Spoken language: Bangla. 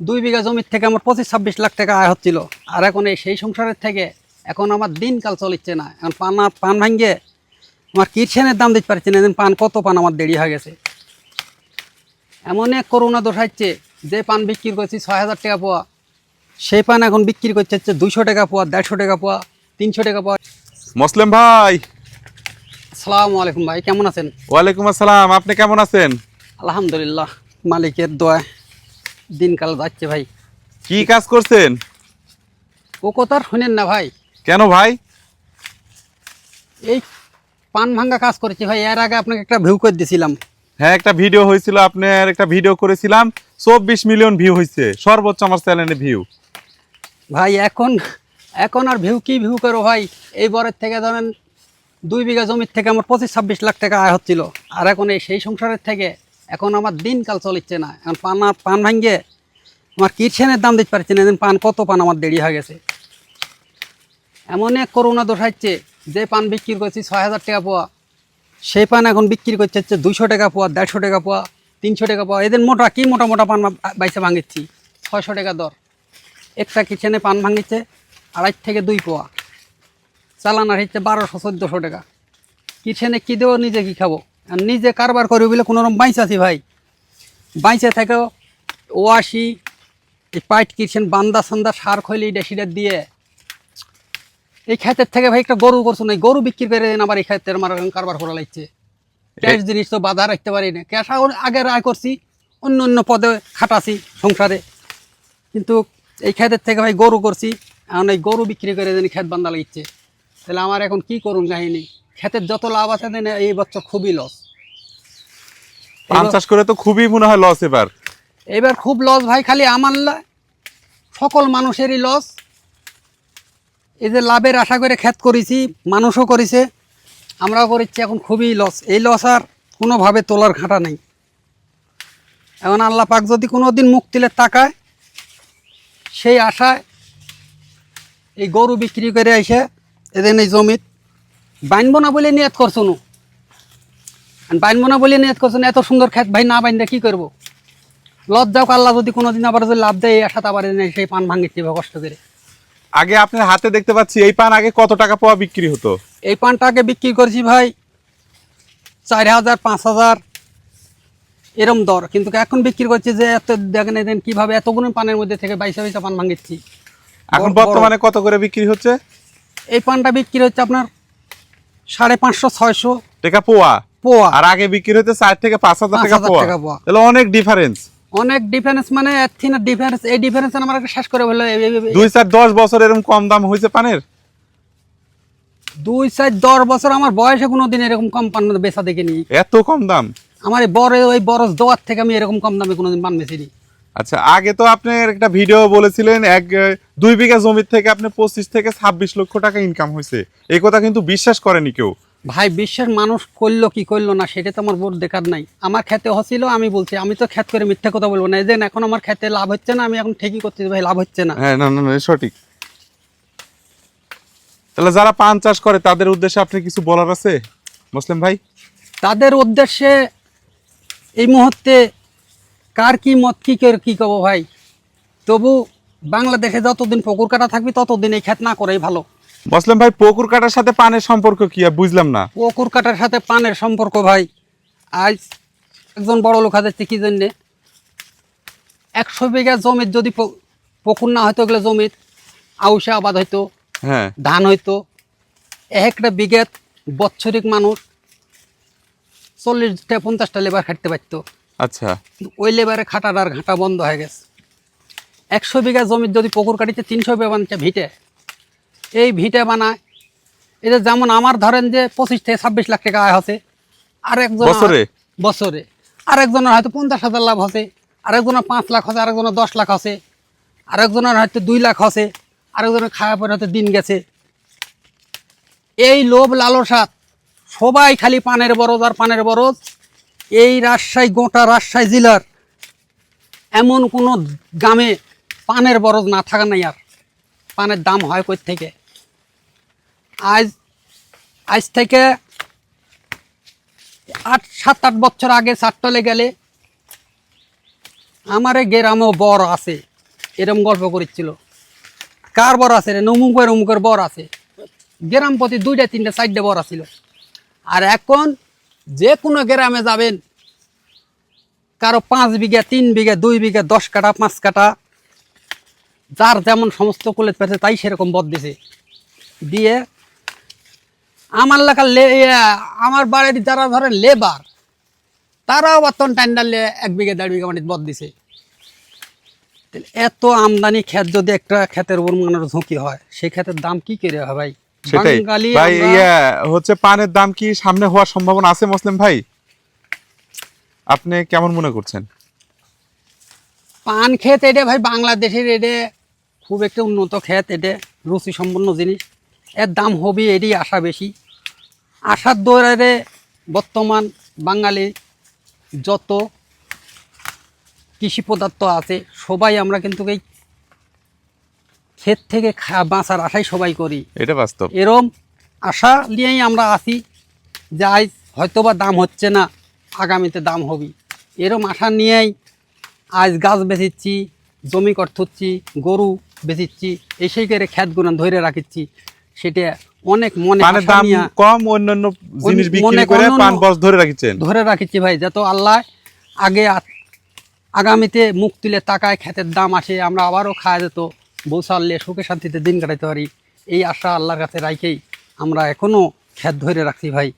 দুই বিঘা জমির থেকে আমার পঁচিশ ছাব্বিশ লাখ টাকা আয় হচ্ছিল। আর এখন এই সেই সংসারের থেকে এখন আমার দিনকাল চলিচ্ছে না। এখন পান পান ভাঙ্গে আমার কিরসেনের দাম দিতে পারছি না। পান কত পান আমার দেরি হয়ে গেছে। এমন এক করোনা দোষাচ্ছে যে পান বিক্রি করছি ছয় হাজার টাকা পোয়া। সেই পান এখন বিক্রি করছে হচ্ছে দুশো টাকা পোয়া দেড়শো টাকা পোয়া তিনশো টাকা পোয়া। মুসলিম ভাই! আসসালামু আলাইকুম ভাই কেমন আছেন? ওয়ালাইকুম আসসালাম আপনি কেমন আছেন? আলহামদুলিল্লাহ মালিকের দোয়ায়। দিনকাল যাচ্ছে ভাই। কি কাজ করছেন? ও কথার শুনেন না ভাই। কেন ভাই? এই পান ভাঙ্গা কাজ করেছি ভাই। এর আগে আপনাকে একটা ভিউ করে দিয়েছিলাম হ্যাঁ একটা ভিডিও হয়েছিল আপনার একটা ভিডিও করেছিলাম। চব্বিশ মিলিয়ন ভিউ হয়েছে সর্বোচ্চ আমার চ্যানেলে ভিউ ভাই এখন এখন আর ভিউ কি ভিউ করো ভাই? এই বরের থেকে ধরেন দুই বিঘা জমির থেকে আমার পঁচিশ ছাব্বিশ লাখ টাকা আয় হচ্ছিল। আর এখন এই সেই সংসারের থেকে এখন আমার দিনকাল চলিচ্ছে না। এখন পান পান ভাঙ্গে আমার কিরসেনের দাম দিতে পারছি না। পান, কত পান আমার দেরি হয়ে গেছে। এমন এক করোনা দোষাচ্ছে যে পান বিক্রি করছি ছয় হাজার টাকা পোয়া। সেই পান এখন বিক্রি করছে হচ্ছে দুশো টাকা পোয়া, দেড়শো টাকা পোয়া, তিনশো টাকা পোয়া। এদের মোটা, কি মোটা মোটা পান বাইসে ভাঙিচ্ছি? ছয়শো টাকা দর। একটা কিচেনে পান ভাঙিচ্ছে আড়াই থেকে দুই পোয়া। চালানার হচ্ছে বারোশো, চোদ্দোশো টাকা। কিচেনে কী দেবো, নিজে কি খাব? আর নিজে কারবার করি বলে কোনো রকম বাইচ আছি ভাই। বাইচে থেকেও ওয়াশি এই পাইট কিচেন বান্দা সান্দা সার খৈলি ডেসিডার দিয়ে। এই ক্ষেতের থেকে ভাই একটা গরু করছ না গরু বিক্রি করে দেন আবার এই ক্ষেতের আমার কারবার করা লাগছে। ক্যাশ জিনিস তো বাধা রাখতে পারি না। ক্যাশ আগে আয় করছি অন্য অন্য পদে খাটাছি সংসারে। কিন্তু এই ক্ষেতের থেকে ভাই গরু করছি এখন এই গরু বিক্রি করে দেন ক্ষেত বান্ধা লাগছে। তাহলে আমার এখন কি করুন কাহিনী? ক্ষেতের যত লাভ আছে দেন এই বছর খুবই লস পান চাষ করে তো খুবই মনে হয় লস এবার। এবার খুব লস ভাই খালি আমার সকল মানুষেরই লস এই যে লাভের আশা করে ক্ষেত করেছি মানুষও করেছে আমরাও করেছি এখন খুবই লস এই লস আর কোনোভাবে তোলার ঘাটা নেই। এখন আল্লাহ পাক যদি কোনো দিন মুখ দিলে তাকায় সেই আশায় এই গরু বিক্রি করে এসে এদের এই জমিত বাইনবো না বলে নিয়ত করছ নু? বাইনবো না বলে নিয়ত করছ এত সুন্দর ক্ষেত ভাই না বাইন্দা কি করব? লজ্জাও আল্লাহ যদি কোনোদিন আবার যদি লাভ দেয় এই আশাতে আবার নেই সেই পান ভাঙিছি বা কষ্ট করে। আগে আপনার হাতে দেখতে পাচ্ছি এই পান আগে কত টাকা পাওয়া বিক্রি হতো? এই পানটা আগে বিক্রি করছি ভাই চার হাজার পাঁচ হাজার এরম দর। কিন্তু এখন বিক্রি করছি যে এত দেখেন এদিন কীভাবে এতগুলো পানের মধ্যে থেকে বাইশে বাইশে পান ভাঙিচ্ছি এখন বর্তমানে কত করে বিক্রি হচ্ছে? এই পানটা বিক্রি হচ্ছে আপনার সাড়ে পাঁচশো ছয়শো টাকা পোয়া। পোয়া। আর আগে বিক্রি হতে চার থেকে পাঁচ হাজার টাকা পোয়া। তাহলে অনেক ডিফারেন্স অনেক ডিফারেন্স মানে থেকে ডিফারেন্স এই ডিফারেন্স আমার শেষ করে বলল দুই চার দশ বছর এরকম কম দাম হয়েছে পানের? দুই চার দশ বছর আমার বয়সে কোনো দিন এরকম কম পান বেচা দেখিনি। এত কম দাম? আমার বড় ওই বরস দোয়ার থেকে আমি এরকম কম দামে কোনোদিন পান বেচিনি। আচ্ছা আগে তো আপনি একটা ভিডিও বলেছিলেন এক দুই বিঘা জমির থেকে আপনি পঁচিশ থেকে ছাব্বিশ লক্ষ টাকা ইনকাম হয়েছে এই কথা কিন্তু বিশ্বাস করেনি কেউ। ভাই বিশ্বের মানুষ করল কি করল না সেটা তো আমার বোর দেখার নাই। আমার খেতে হচ্ছিল আমি বলছি আমি তো খেত করে মিথ্যা কথা বলব না। এই যে এখন আমার খেতে লাভ হচ্ছে না আমি এখন ঠিকই করছি ভাই লাভ হচ্ছে না। হ্যাঁ না না না সঠিক। তাহলে যারা পান চাষ করে তাদের উদ্দেশ্যে আপনি কিছু বলার আছে? মুসলিম ভাই? তাদের উদ্দেশ্যে এই মুহূর্তে কার কি মত কি করে কি কব ভাই? তবু বাংলাদেশে যতদিন পুকুর কাটা থাকবে ততদিন এই খেত না করাই ভালো। মুসলিম ভাই পুকুর কাটার সাথে পানের সম্পর্ক কি আর বুঝলাম না। পুকুর কাটার সাথে পানের সম্পর্ক ভাই আজ একজন বড় লোক হাজার কি জন্যে? একশো বিঘা জমির যদি পুকুর না হয়তো ওগুলো জমির আউশে আবাদ হইতো হ্যাঁ। ধান হইতো এক একটা বিঘাত বৎসরিক মানুষ চল্লিশটা পঞ্চাশটা লেবার খাটতে পারতো। আচ্ছা। ওই লেবারে খাটার আর ঘাটা বন্ধ হয়ে গেছে। একশো বিঘা জমির যদি পুকুর কাটিতে তিনশো বিঘা বানছে ভিটে এই ভিটে বানায় এটা যেমন আমার ধরেন যে পঁচিশ থেকে ছাব্বিশ লাখ টাকা আয় হচ্ছে আর একজন বছরে? বছরে। আরেকজনের হয়তো পঞ্চাশ হাজার লাভ হচ্ছে আরেকজনের পাঁচ লাখ হচ্ছে আরেকজনের দশ লাখ আছে আরেকজনের হয়তো দুই লাখ আছে আরেকজনের খাওয়া পরে হয়তো দিন গেছে। এই লোভ লালসাত সবাই খালি পানের বরজ আর পানের বরজ এই রাজশাহী, গোটা রাজশাহী জেলার এমন কোনো গ্রামে পানের বরজ না থাকা নাই আর। পানের দাম হয় কই থেকে? আজ আজ থেকে আট, সাত, আট বছর আগে চারটলে গেলে আমারে গ্রামেও বর আছে, এরম গল্প করেছিল কার বর আছে রে? নমুকের, অমুকের বর আছে। গ্রাম প্রতি দুইটা, তিনটা, চারটে বর আছিল। আর এখন যে কোনো গ্রামে যাবেন, কারও পাঁচ বিঘা, তিন বিঘা, দুই বিঘা, দশ কাটা পাঁচ কাটা যার যেমন সমস্ত কলেজ পেয়েছে তাই সেরকম বদ দিছে। দিয়ে আমার লেখা লে আমার বাড়ির যারা ধরেন লেবার তারাও বর্তমান টাইন্ডালে এক বিঘা, দেড় বিঘা মাটির বদ দিছে। এত আমদানি ক্ষেত যদি একটা ক্ষেতের উপর মানুষ ঝুঁকি হয় সেই ক্ষেতের দাম কি করে হয় ভাই? সেটাই। ভাই ইয়া হচ্ছে পানের দাম কি সামনে হওয়ার সম্ভাবনা আছে মুসলিম ভাই? আপনি কেমন মনে করছেন? পান ক্ষেত এটা ভাই বাংলাদেশের এটা খুব একটা উন্নত ক্ষেত এটা রুচি সম্পন্ন জিনিস। এর দাম হবে এরই আশা বেশি। আশার দৌড়ে বর্তমান বাঙালি যত কৃষি পদার্থ আছে সবাই আমরা কিন্তু এই ক্ষেত থেকে বাঁচার আশাই সবাই করি। এটা বাস্তব। এরম আশা নিয়েই আমরা আছি যে আজ হয়তো বা দাম হচ্ছে না আগামীতে দাম হবে এরম আশা নিয়েই আজ গাছ বেচিচ্ছি জমি করথুচ্ছি গরু বেচিচ্ছি এই সেই করে খ্যাত গুণান ধরে রাখিচ্ছি। সেটা অনেক মনে দাম কম অন্যান্য জিনিস বিক্রি করে অন্যান্য- পান বস ধরে রাখিছেন ধরে রাখিচ্ছি ভাই যত আল্লাহ আগে আগামীতে মুখ তুলে তাকায় ক্ষেতের দাম আসে আমরা আবারও খাওয়া যেত। বউ সারলে সুখে শান্তিতে দিন কাটাইতে পারি। এই আশা আল্লাহর কাছে রাখেই আমরা এখনও খ্যাত ধরে রাখছি ভাই।